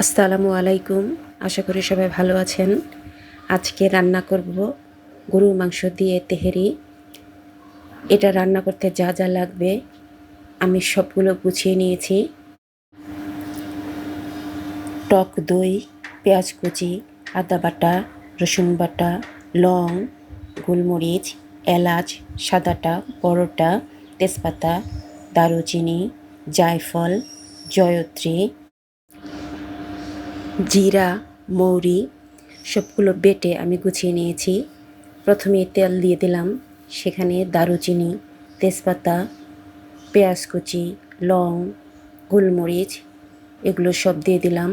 আসসালামু আলাইকুম। আশা করি সবাই ভালো আছেন। আজকে রান্না করব গরুর মাংস দিয়ে তেহেরি। এটা রান্না করতে যা যা লাগবে আমি সবগুলো গুছিয়ে নিয়েছি। টক দই, পেঁয়াজ কুচি, আদা বাটা, রসুন বাটা, লং, গোলমরিচ, এলাচ, সাদাটা বড়টা তেজপাতা, দারুচিনি, জায়ফল, জয়ত্রী জিরা, মৌরি সবগুলো বেটে আমি গুছিয়ে নিয়েছি। প্রথমে তেল দিয়ে দিলাম, সেখানে দারুচিনি, তেজপাতা, পেঁয়াজ কুচি, লং, গোলমরিচ, এগুলো সব দিয়ে দিলাম।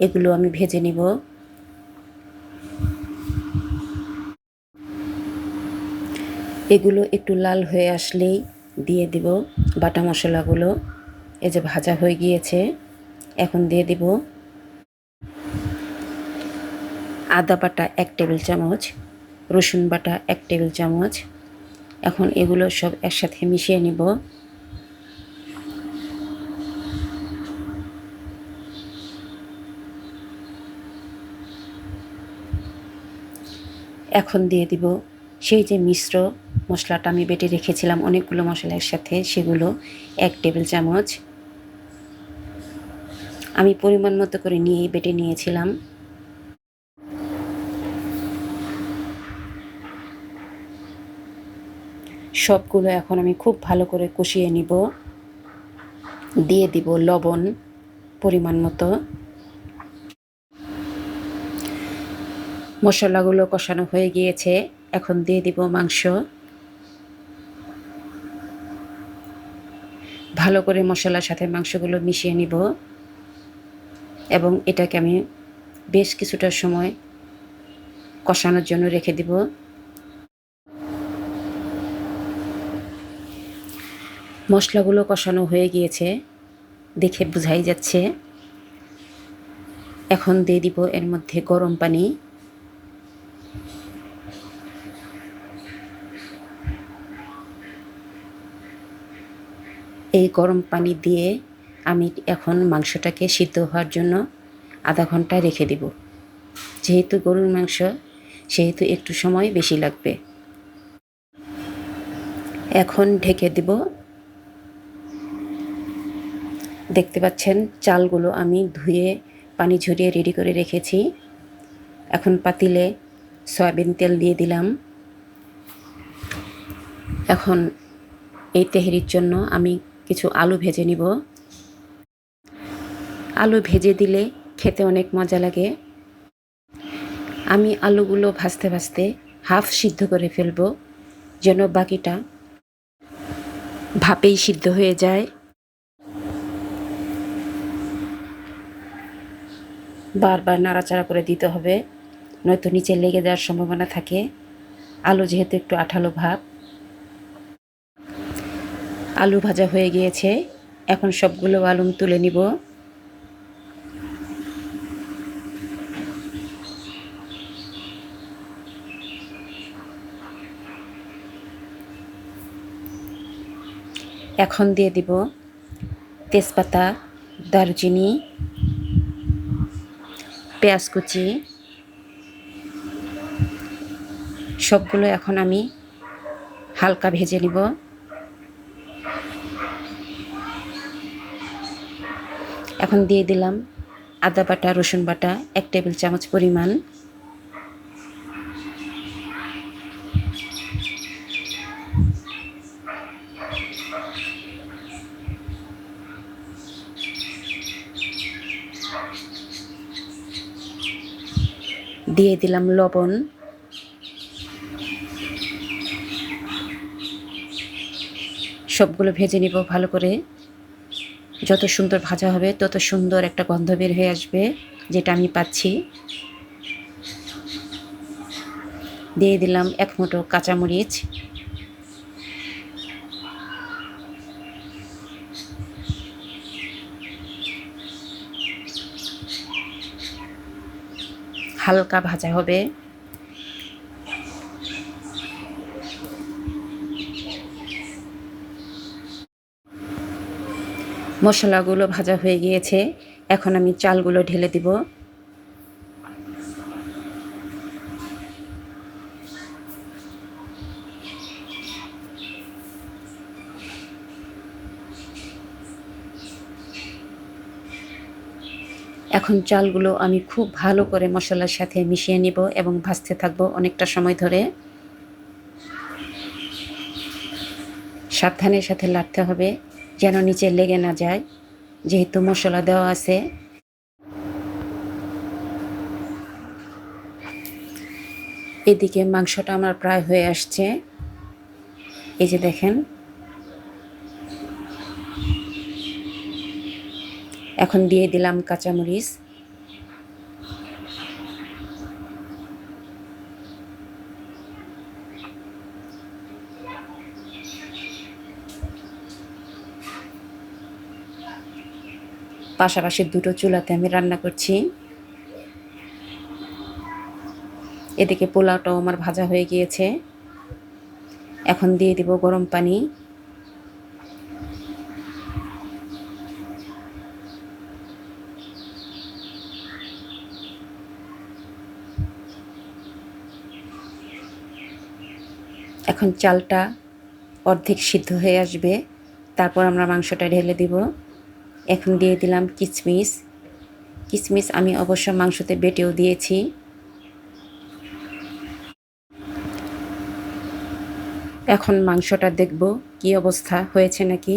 এগুলো আমি ভেজে নিব। এগুলো একটু লাল হয়ে আসলেই দিয়ে দিব বাটা মশলাগুলো। এই যে ভাজা হয়ে গিয়েছে, এখন দিয়ে দিব আদা বাটা এক টেবিল চামচ, রসুন বাটা এক টেবিল চামচ। এখন এগুলো সব একসাথে মিশিয়ে নিব। এখন দিয়ে দিব সেই যে মিশ্র মশলাটা আমি বেটে রেখেছিলাম অনেকগুলো মশলা একসাথে সেগুলো এক টেবিল চামচ। আমি পরিমাণ মতো করে নিয়ে বেটে নিয়েছিলাম। সবগুলো এখন আমি খুব ভালো করে কষিয়ে নিব। দিয়ে দিব লবণ পরিমাণ মতো। মশলাগুলো কষানো হয়ে গিয়েছে, এখন দিয়ে দিব মাংস। ভালো করে মশলার সাথে মাংসগুলো মিশিয়ে নিব। এবং এটাকে আমি বেশ কিছুটা সময় কষানোর জন্য রেখে দিব। মশলাগুলো কষানো হয়ে গিয়েছে, দেখে বোঝাই যাচ্ছে। এখন দিয়ে দিব এর মধ্যে গরম পানি। এই গরম পানি দিয়ে আমি এখন মাংসটাকে সিদ্ধ হওয়ার জন্য আধা ঘণ্টা রেখে দিব। যেহেতু গরুর মাংস, সেহেতু একটু সময় বেশি লাগবে। এখন ঢেকে দিব দেখতে পাচ্ছেন, চালগুলো আমি ধুয়ে পানি ঝরিয়ে রেডি করে রেখেছি। এখন পাতিলে সয়াবিন তেল দিয়ে দিলাম। এখন এই তেহেরির জন্য আমি কিছু আলু ভেজে নিব। আলু ভেজে দিলে খেতে অনেক মজা লাগে। আমি আলুগুলো ভাজতে ভাজতে হাফ সিদ্ধ করে ফেলব, যেন বাকিটা ভাপেই সিদ্ধ হয়ে যায়। বারবার নাড়াচাড়া করে দিতে হবে, নয়তো নিচে লেগে যাওয়ার সম্ভাবনা থাকে। আলু যেহেতু একটু আঠালো ভাব। আলু ভাজা হয়ে গিয়েছে। এখন সবগুলো আলু তুলে নিব। এখন দিয়ে দিব তেজপাতা, দারচিনি পেঁয়াজ কুচি। সবগুলো এখন আমি হালকা ভেজে নিব। এখন দিয়ে দিলাম আদা বাটা, রসুন বাটা, এক টেবিল চামচ পরিমাণ। দিয়ে দিলাম লবণ। সবগুলো ভেজে নিব ভালো করে। যত সুন্দর ভাজা হবে, তত সুন্দর একটা গন্ধ বের হয়ে আসবে, যেটা আমি পাচ্ছি। দিয়ে দিলাম এক মুঠো কাঁচামরিচ। হালকা ভাজা হবে। মশলাগুলো ভাজা হয়ে গিয়েছে। এখন আমি চালগুলো ঢেলে দিব। এখন চালগুলো আমি খুব ভালো করে মশলার সাথে মিশিয়ে নিব এবং ভাজতে থাকব অনেকটা সময় ধরে। সাবধানের সাথে লাটতে হবে যেন নিচে লেগে না যায়, যেহেতু মশলা দেওয়া আছে। এদিকে মাংসটা আমার প্রায় হয়ে আসছে। এই যে দেখেন এখন দিয়ে দিলাম কাঁচামরিচ। পাশাপাশি দুটো চুলাতে আমি রান্না করছি। এদিকে পোলাওটাও আমার ভাজা হয়ে গিয়েছে। এখন দিয়ে দিব গরম পানি। এখন চালটা অর্ধেক সিদ্ধ হয়ে আসবে। তারপর আমরা মাংসটা ঢেলে দিব। এখন দিয়ে দিলাম কিচমিচ কিচমিচ আমি অবশ্য মাংসতে বেটেও দিয়েছি। এখন মাংসটা দেখব কি অবস্থা হয়েছে নাকি।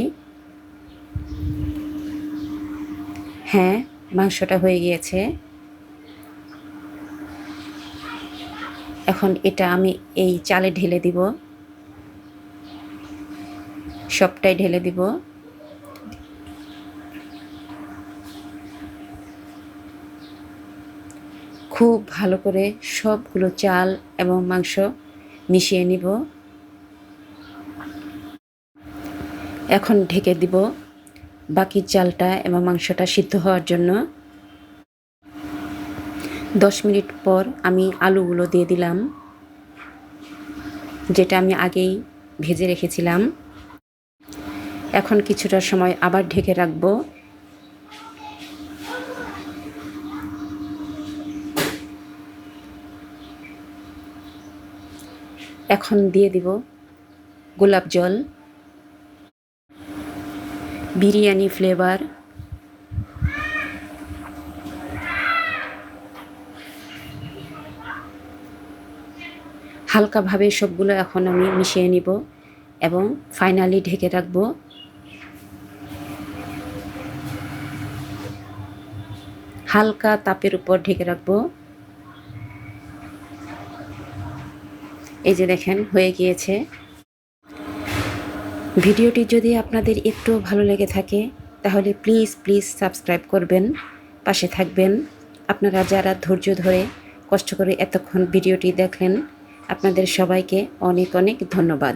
হ্যাঁ মাংসটা হয়ে গিয়েছে। এখন এটা আমি এই চালে ঢেলে দিব। সবটাই ঢেলে দিব। খুব ভালো করে সবগুলো চাল এবং মাংস মিশিয়ে নিব। এখন ঢেকে দিব বাকি চালটা এবং মাংসটা সিদ্ধ হওয়ার জন্য। দশ মিনিট পর আমি আলুগুলো দিয়ে দিলাম, যেটা আমি আগেই ভেজে রেখেছিলাম। এখন কিছুটা সময় আবার ঢেকে রাখব। এখন দিয়ে দিব গোলাপ জল, বিরিয়ানি ফ্লেভার। হালকাভাবে সবগুলো এখন আমি মিশিয়ে নিব এবং ফাইনালি ঢেকে রাখব। হালকা তাপের উপর ঢেকে রাখব। এই যে দেখেন, হয়ে গিয়েছে। ভিডিওটি যদি আপনাদের একটু ভালো লেগে থাকে, তাহলে প্লিজ প্লিজ সাবস্ক্রাইব করবেন, পাশে থাকবেন। আপনারা যারা ধৈর্য ধরে কষ্ট করে এতক্ষণ ভিডিওটি দেখলেন আপনাদের সবাইকে অনেক অনেক ধন্যবাদ।